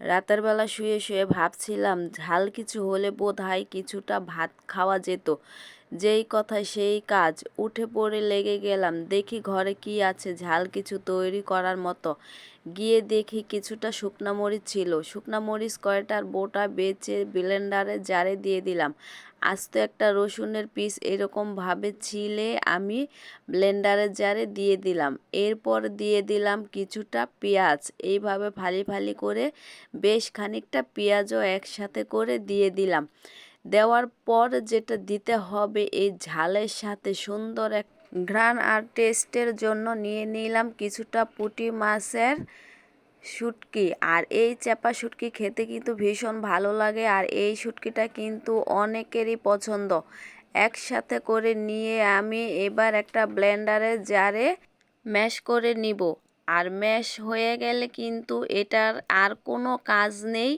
রাতের বেলা শুয়ে শুয়ে ভাবছিলাম ঝাল কিছু হলে বোধ হয় কিছুটা ভাত খাওয়া যেত। যেই কথা সেই কাজ। উঠে পড়ে লেগে গেলাম, দেখি ঘরে কি আছে, ঝাল কিছু তৈরি করার মতো। গিয়ে দেখি কিছুটা শুকনা মরিচ ছিল। শুকনা মরিচ কয়টার বোটা বেচে ব্লেন্ডারে জারে দিয়ে দিলাম। আস্ত একটা রসুনের পিস এরকমভাবে ছিলে আমি ব্লেন্ডারের জারে দিয়ে দিলাম। এরপর দিয়ে দিলাম কিছুটা পেঁয়াজ। এইভাবে ফালি ফালি করে বেশ খানিকটা পেঁয়াজও একসাথে করে দিয়ে দিলাম। দেওয়ার পর যেটা দিতে হবে, এই ঝালের সাথে সুন্দর এক ঘ্রাণ আর টেস্টের জন্য নিয়ে নিলাম কিছুটা পুঁটি মাছের শুটকি। আর এই চাপা শুটকি খেতে কিন্তু ভীষণ ভালো লাগে আর এই শুটকিটা কিন্তু অনেকেরই পছন্দ। একসাথে করে নিয়ে আমি এবার একটা ব্লেন্ডারে জারে ম্যাশ করে নিব। আর ম্যাশ হয়ে গেলে কিন্তু এটার আর কোনো কাজ নেই।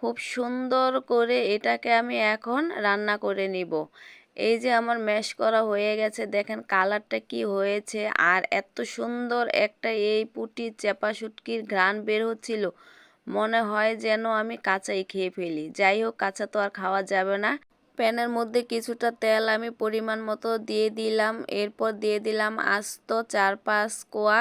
খুব সুন্দর করে এটাকে আমি এখন রান্না করে নিব। এই যে আমার ম্যাশ করা হয়ে গেছে, দেখেন কালারটা কি হয়েছে, আর এত সুন্দর একটা এই পুটি চেপা শুটকির ঘ্রাণ বের হচ্ছিল। মনে হয় যেন আমি কাঁচাই খেয়ে ফেলি। যাই হোক, কাঁচা তো আর খাওয়া যাবে না। প্যানের মধ্যে কিছুটা তেল আমি পরিমাণ মতো দিয়ে দিলাম। এরপর দিয়ে দিলাম আস্ত চার পাঁচ কোয়া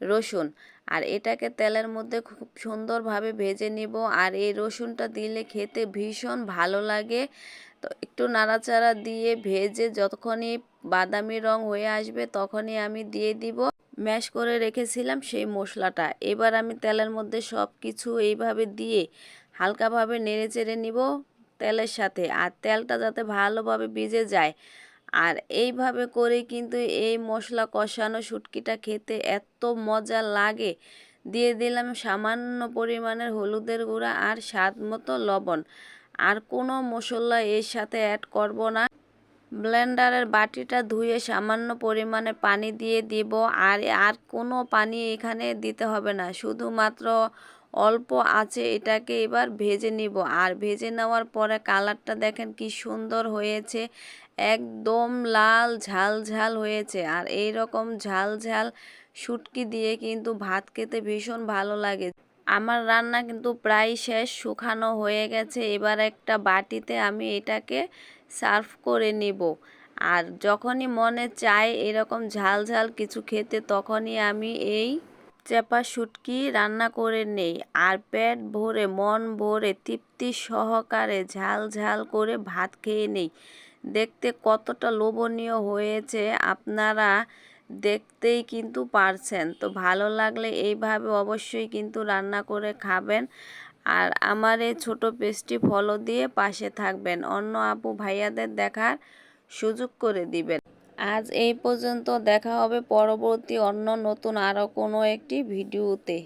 রসুন। আর এটাকে তেলের মধ্যে খুব সুন্দরভাবে ভেজে নিব। আর এই রসুনটা দিলে খেতে ভীষণ ভালো লাগে। তো একটু নাড়াচাড়া দিয়ে ভেজে যতক্ষণই বাদামি রং হয়ে আসবে তখনই আমি দিয়ে দিব। ম্যাশ করে রেখেছিলাম সেই মশলাটা। এবার আমি তেলের মধ্যে সব কিছু এইভাবে দিয়ে হালকাভাবে নেড়ে চেড়ে নিব তেলের সাথে। আর তেলটা যাতে ভালোভাবে ভিজে যায় আর এইভাবে করে কিন্তু এই মশলা কষানো শুটকিটা খেতে এত মজা লাগে। দিয়ে দিলাম সামান্য পরিমাণের হলুদের গুঁড়া আর স্বাদ মতো লবণ। আর কোনো মশলা এর সাথে অ্যাড করব না। ব্লেন্ডারের বাটিটা ধুয়ে সামান্য পরিমাণে পানি দিয়ে দিব। আর আর কোনো পানি এখানে দিতে হবে না। শুধুমাত্র অল্প আছে, এটাকে এবার ভেজে নিব। আর ভেজে নেওয়ার পরে কালারটা দেখেন কি সুন্দর হয়েছে, একদম লাল ঝাল ঝাল হয়েছে। আর এই রকম ঝাল ঝাল শুটকি দিয়ে কিন্তু ভাত খেতে ভীষণ ভালো লাগে। আমার রান্না কিন্তু প্রায় শেষ, শুকানো হয়ে গেছে। এবার একটা বাটিতে আমি এটাকে সার্ভ করে নিব। আর যখনই মনে চায় এরকম ঝাল ঝাল কিছু খেতে, তখনই আমি এই চেপা শুটকি রান্না করে নেই আর পেট ভরে, মন ভরে তৃপ্তি সহকারে ঝাল ঝাল করে ভাত খেয়ে নেই। দেখতে কতটা লোভনীয় হয়েছে আপনারা দেখতেই কিন্তু পারছেন। তো ভালো লাগলে এইভাবে অবশ্যই কিন্তু রান্না করে খাবেন আর আমার এই ছোটো পেস্টটি ফলো দিয়ে পাশে থাকবেন। অন্য আপু ভাইয়াদের দেখার সুযোগ করে দিবেন। আজ এই পর্যন্ত দেখা হবে পরবর্তী অন্য নতুন আরও কোনো একটি ভিডিওতে।